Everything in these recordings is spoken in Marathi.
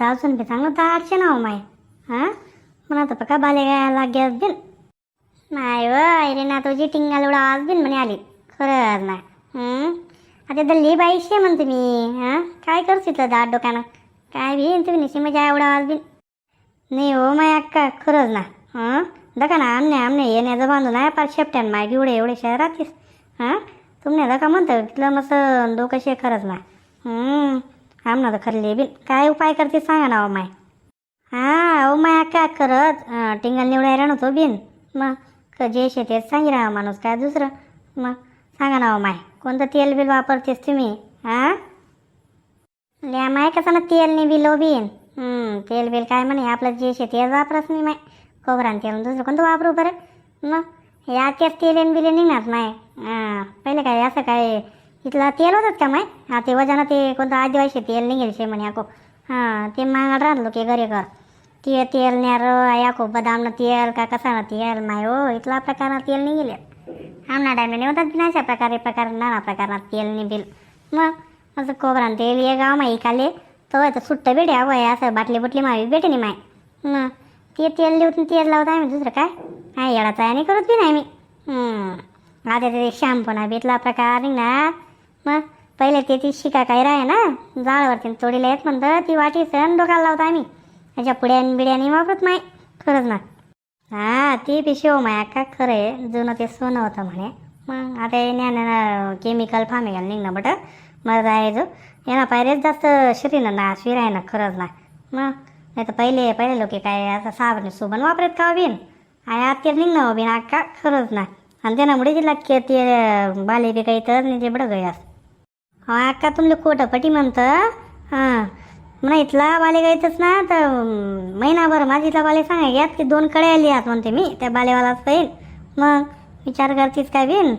तर अजून बी चांगलं दाटचे ना हो माय. हां? म्हणा आता का बाले काय लाग्यास बिन. नाही व अरे ना तुझी टिंगाल एवढा आवाज बिन म्हणे आली. खरंच ना आता दल्ली बाई शे म्हणते मी. हां? काय करू तिथलं दाट डोक्यानं? काय बी तुम्ही निशी म्हणजे एवढा आज बिन. नाही हो माय अक्का खरंच ना हां? दका ना आमने आमने येण्याचं बांधून आहे पाच शेपट्यान माय एवढे एवढे शहरातीस हां? तुमने दका म्हणतं तिथलं मस्त डोकं शे खरंच ना हं, आमना तर खरले बिन काय उपाय करते सांगा ना हो माय. हा अहो माय काय करत टिंगल निवडाय राहतो बिन. मग जे शे तेच सांगी राहा माणूस काय दुसरं. मग सांगा ना माय कोणतं तेल बिल वापरतेस तुम्ही? हां ल्या माय कसं ना तेल नाही बिल बिन. तेल बिल काय म्हणे आपलं जे शे तेच वापरच नाही माय. खोबरान तेल दुसरं कोणतं वापरू बरं? मग याच्याच तेल बिले निघणार माय हां पहिले काय असं काय इथला तेल होतंच का माय? हा ते वजानं ते कोणतं आदिवासी तेल निघेल शे म्हणे याको. हां ते मागायला राहिलो की घरी घर. ते तेल न्यार याको बदामनं तेल का कसानं तेल माय? हो इथला प्रकारनं तेल निघेल आमना डायमेंड होतात ना अशा प्रकारे प्रकार नाना प्रकारात तेल निघेल. मग असं कोबरान तेल ये गाव माई खाले तो तर सुट्ट भेटे आवय असं बाटली बुटली मावी भेटे नाही माय. मग ते तेल लिहून तेल लावत आहे दुसरं काय? हा येडाचा आणि करत बी नाही मी. आता ते शॅम्पू ना बितला प्रकार निघणार. मग पहिले ते ती शिका काय राहे ना? जाळवरती चोडीला येत म्हणतं ती वाटी सण डोकाला लावता आम्ही. त्याच्या पुड्यान बिड्यानी वापरत नाही. खरंच ना. हा ती बी शिव हो माया का खरं आहे. जुनं ते सोनं होतं म्हणे. मग आता यानं केमिकल फामिकल निघणं बट मग जो. यांना पायरेच जास्त शरीर ना शिर आहे ना खरंच ना. मग नाही तर पहिले पहिले लोक काय असं साबण सुबण वापरत का हो बिन? आय आत्या निघणं हो बिन अक्का खरंच ना. आणि त्यामुळे जिल्हा के ते बाले बी काही तर नाही ते बडं गय हा अक्का तुमले खोटं पटी म्हणतं? हां. म्हणा इथला बाले गायचंच ना तर महिनाभर माझी इथला बाले सांगा यात की दोन कडे आली आहात म्हणते मी त्या बालेवालाच पाहिजे मग विचार करतीस काय बिन?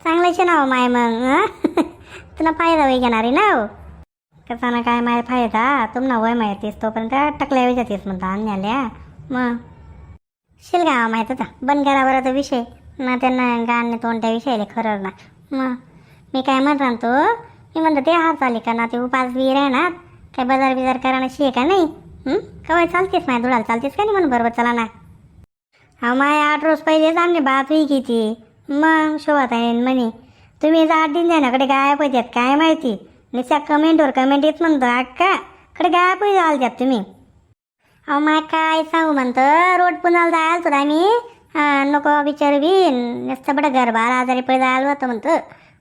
चांगल्याचे नाव हो माय मग तुला फायदा वय घेणारी ना हो. कसा ना काय माय फायदा तुम्हाला वय माहितीस तोपर्यंत टकल्या विचारतीस म्हणता आणल्या मग शिलगाव माहीत होता बनगरावर विषय. ना त्यांना गाणं तोंडच्या विषयाला खरं ना. मग मी काय म्हणत आणतो मी म्हणतो ते हात चाली का ना ते उपास बी राहणार काय बाजार बिजार करायला आहे का नाही? हं? कवाय चालतेस माय धुळाला चालतेस का नाही म्हणून बरोबर चला ना. हा माय आठ रोज पहिलेच आणले बात होई किती मग? शोभात आहे म्हणे. तुम्ही आठ दिन जाण्याकडे गायब होत्यात काय माहिती? नुसत्या कमेंटवर कमेंट येत म्हणतो अक्का कडे गायब होई आलत्यात तुम्ही. अहो माय काय सांगू म्हणतं? रोड पुन्हा जायला तर आम्ही. नको विचार बी नसतं बडं घर बारा आजारी पडे जायला होतं म्हणतं.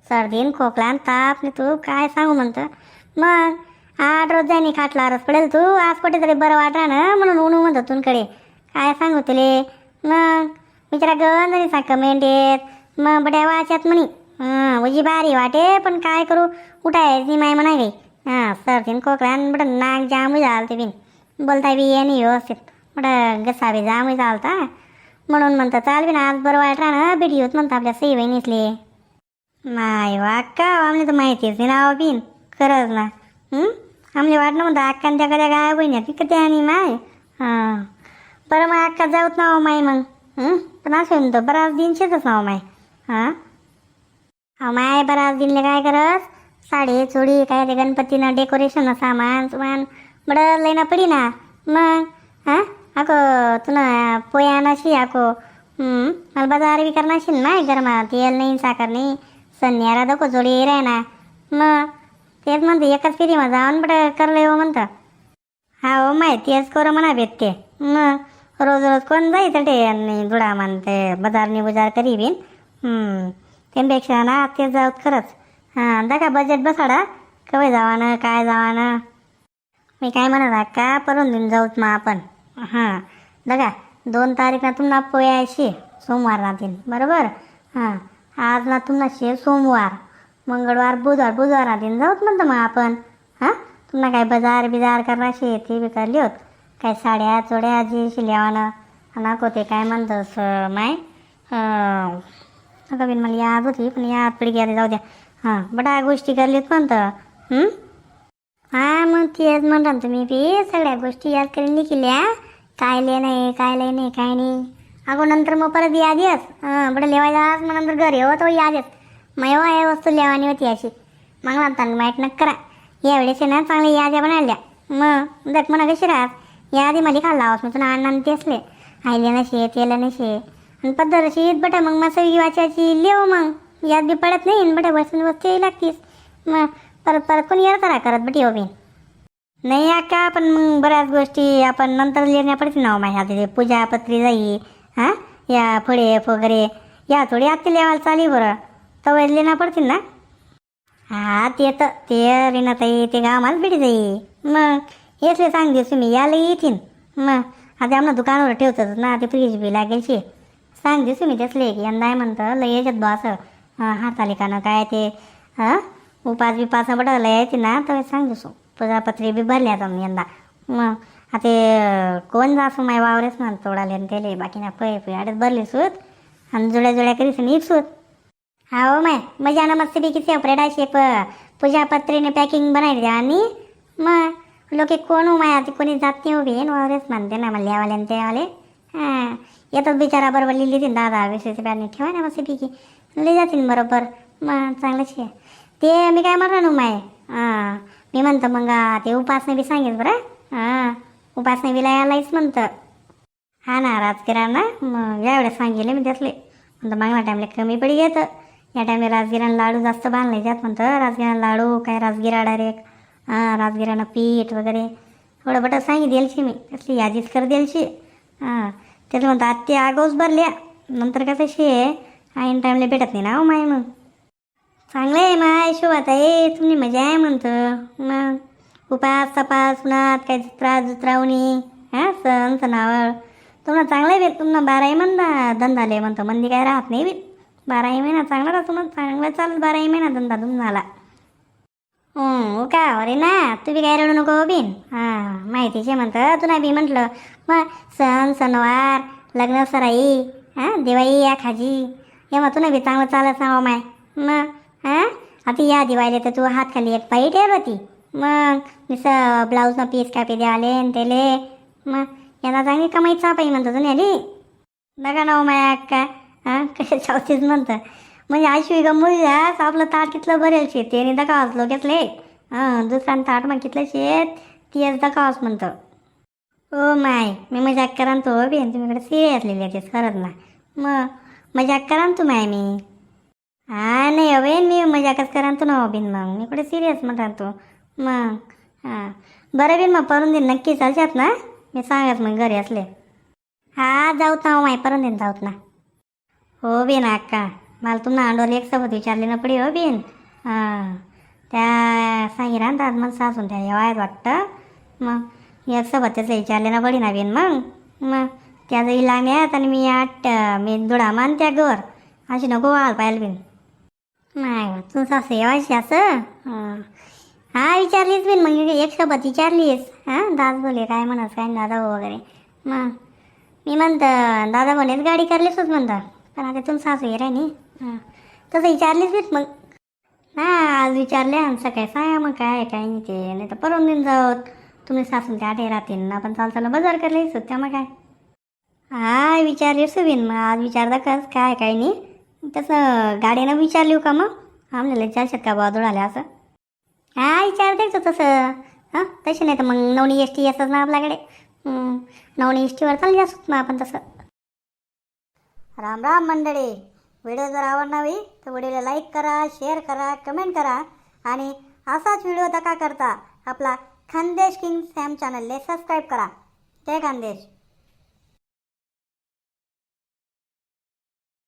सर्दीन खोकला ताप तू काय सांगू म्हणतं? मग आठ रोज जाईनी खाटला रस पडेल तू आज कुठेतरी बरं वाटणार ना? म्हणून उणू म्हणतो तुमकडे. काय सांगू तुले? मग बिचारा गंज नाही सांग कमेंट येत मग बड्या वाच्यात म्हणी हां उजी भारी वाटे पण काय करू? उठायची माय म्हणा गे हां सर्दीन खोकल्यान बट बडं नाक जाम झालं ते बिन. बोलता बी ये नाही व्यवस्थित. बडं गसा बी जाम झालता. म्हणून म्हणतं चाल ना आज बरं वाट ना? भेटी होत म्हणतं आपल्या सई बहिणीतले माय वा अक्का हो? आमने तर माहितीच नाही नाव बिन. खरंच ना. हं? आमले वाटलं म्हणतो अक्का त्या कद्या काय बहिणी कधी आणि माय. हां. बरं मग अक्का जाऊत नाव माय मग. पण असं म्हणतो बराच दिनशेच नाव माय. हां? अहो माय बराच दिनले काय करस? साडी चोडी काय ते गणपतीनं डेकोरेशन सामान सुमान. बडं लईना पडी ना. मग? हां? अको तुला पोया नशी अको मला बाजार विकार नाशील ना गरमा तेल नाही साखर नाही. सन्यारा दको जोडी राय ना मग तेच म्हणते एकाच फिरीमा जाऊन बडं करलं हो म्हणतं. हा हो माय तेच करू म्हणा भेटते. मग रोज रोज कोण जायचं ते आणि जुडा म्हणते बाजारनी बुजार करी बीन? हं, त्यापेक्षा ना तेच जाऊत खरंच. हां दाखा बजेट बसाडा? कवय जावानं काय जावानं? मी काय म्हणत का परून देऊन जाऊत मग आपण. हां बघा दोन तारीख ना तुम्हाला पोयाशी सोमवार राहतील बरोबर? हां. आज ना तुम्हाला शे सोमवार. मंगळवार बुधवार बुधवार दिन जाऊत म्हणतो मग आपण. हां? तुम्हाला काय बाजार बिजार करणार शे? ते बी करली होत. काय साड्या चोड्या जे शिल्यावानं नको ते काय म्हणतोस स माय? अं, नका बिन मला याद होती पण याद पिढी आधी जाऊ द्या. हां बडा गोष्टी करलीत म्हणतं. हां हा मग तेच म्हणता तुम्ही बी. सगळ्या गोष्टी याद करून लिहिल्या. काय ले नाही काय लय नाही काय नाही. अगो नंतर मग परत याद येस हां बडं लेवायला मग नंतर घर हो तो याद येत. मग एव्हा या वस्तू लेवानी होती अशी. मग आता माहीत नक्की करा. यावेळेस आहे ना चांगल्या याद्या बनवल्या. मग देख म्हणा कशी राहत. यादी मला खाल्ला आवाज मग तुला अण्णा ते असले. आईले नशे तेला नशे. आणि पद्धत बटा मग मसाई वाचायची लिव मग. याद बी पडत नाही बटा बसून वस्तू लागतीस. मग परत परत कोणी येणार करा करत बटी हो बी नाही अक्का पण मग बऱ्याच गोष्टी आपण नंतर लिहिण्या पडतील ना हो, माझ्या पूजा पूजापत्री जाई हां? या फळे वगैरे या थोडी आत्ती लिहायला चाली बरं. तवय लिहिणं पडतील ना? हा ते तर ते रेनाताई ते गावाला भेटी जाई. मग येसले सांग दिवस तुम्ही याला येतील. मग आता आम्हाला दुकानावर ठेवतच ना ते फ्रीज बी लागेलची सांग दिवस तुम्ही तसले की यंदा आहे म्हणतं लय याच्यात बा असं. हां हातालिकानं काय ते हां? उपास बिपास बटं लय ना तर सांग दिसू पूजापत्री बी भरल्या आता यंदा. मग आता कोण जासू माय वावरेच ना तोडाले आणि त्याले बाकी ना पै पै आडत भरली सूत आणि जुळ्या जुळ्या करीस आणि एक सूत. हा हो माय मजा ना मस्तपैकी सेपरेट अशी प पूजापत्रीने पॅकिंग बनायची आणि मग लोके कोण हो माय आता कोणी जात नाही उभी वावरेच म्हणते ना मला यावाले आणि त्यावाले. हां येतात बिचारा बरोबर लिहिली ती दादा विशेष पॅने ठेवा ना मस्तपैकी लिहि जातील बरोबर मग चांगलंच आहे. ते मी काय म्हणणार माय? हां मी म्हणतो मग ते उपासने बी सांगेल बरं. हां. उपासना बी म्हणतं. हा ना राजगिरांना? मग एवढं सांगेल मी त्यातले म्हणतं मागला टाईमला कमी पडी घेतं या टाईमला राजगिरांना लाडू जास्त बांधले जात. म्हणतं राजगिरा लाडू काय राजगिरा डायरेक्ट? हां राजगिरानं पीठ वगैरे. थोडं बटं सांगी द्यायची मी. तसली यादीच कर द्यायची हां त्याचं म्हणतं आत्ती आगाऊच भरल्या. नंतर कसं शे? ऐन टाईमला भेटत नाही ना हो माय मग. चांगलं आहे माय शोभात आहे तुम्ही मजा आहे म्हणतं. मग उपास तपास उन्हात काय जुत्रा जुत्रावणी हां सण सणावळ. तुम्हाला चांगलं आहे तुम्हाला बाराही म्हणता धंदाले म्हणतो. मंदी काय राहत नाही बी बाराही महिना चांगला राहतो मग चांगला चालत बाराही महिना धंदा तुम्हाला. हो का अरे ना तू बी काय रडू नको बिन. हां माहितीचे म्हणतं तुला बी म्हटलं मग सण सणवार लग्न सराई हां दिवाळी या खाजी. या मग तुला बी चांगलं चालत ना माय. मग हां आता या दिवाळीला तर तू हात खाली एक पायी ठेवती मग नुसतं ब्लाऊजनं पीस कापी द्याले आणि त्याले. मग यांना चांगली कमाई चापाई म्हणतो तुम्ही आली बघा ना हो माया माय अक्का. हां कशा चावतीच म्हणतं. म्हणजे आशिवी गमूयास आपलं ताट कितलं भरेल शेत? त्याने दकावास लोकेतले हां दुसऱ्यानं ताट मग कितलं शेत? तीच दकावास म्हणतं. ओ माय मी मजाक करा तो बी तुम्हीकडे सिरियस लिहिले ते खरंच ना. मग मजाक करा तू माय मी? हा नाही हो अवेन मी मजाकच करा तू ना हो बिन मग. मी कुठे सिरियस म्हणता तू? मग हां. बरं बिन मग परून देईन नक्की चालशात ना? मी सांगत मग घरी असले. हा जाऊत ना हो माय परून देईन जाऊत ना. हो बिन अक्का. मला तुम्हाला अंडोली एक सोबत विचारले ना पडी हो बिन. हां. त्या सांगी राहतात मग सासून त्या येवायत वाटतं. मग एक सोबत त्याचं विचारले ना पडी ना बिन मग. मग त्या जाईल लागण्यात आणि मी आठ मी दुडा मान त्या गोर. अशी नको व्हायला पाहिजे बिन. नाही तू असं येवायची असं? हा विचारलीस मी. मग एक सोबत विचारलीस. हां दास बोले काय म्हणत काय दादा वगैरे. मग मी म्हणतं दादा बोलेच गाडी करलीसच म्हणतं. पण आता तुम सासू ये नी. हां तसं विचारलीस मीच मग. हा आज विचारले आणि सकाळी सांगा मग काय काय नाही ते. नाही तर परवून देऊन जाऊ तुम्ही सासून ते आठे राहतील ना पण चाल चाल बाजार करले सुद्धा मग काय? हा विचारले सुबीन. मग आज विचारता कस काय काय नाही. तसं गाडीनं विचारली का मग? आम्हाला चालशात का बाजूला आल्या असं. हा विचारते तसं. हां तसे नाही तर मग नवनी एस टी येतच ना आपल्याकडे. नवनी एस टीवर चालली असत मग आपण तसं. राम राम मंडळी. व्हिडिओ जर आवडणावी तर व्हिडिओला लाईक करा शेअर करा कमेंट करा. आणि असाच व्हिडिओ दका करता आपला खानदेश किंग सॅम चॅनलले सबस्क्राईब करा. जय खानदेश.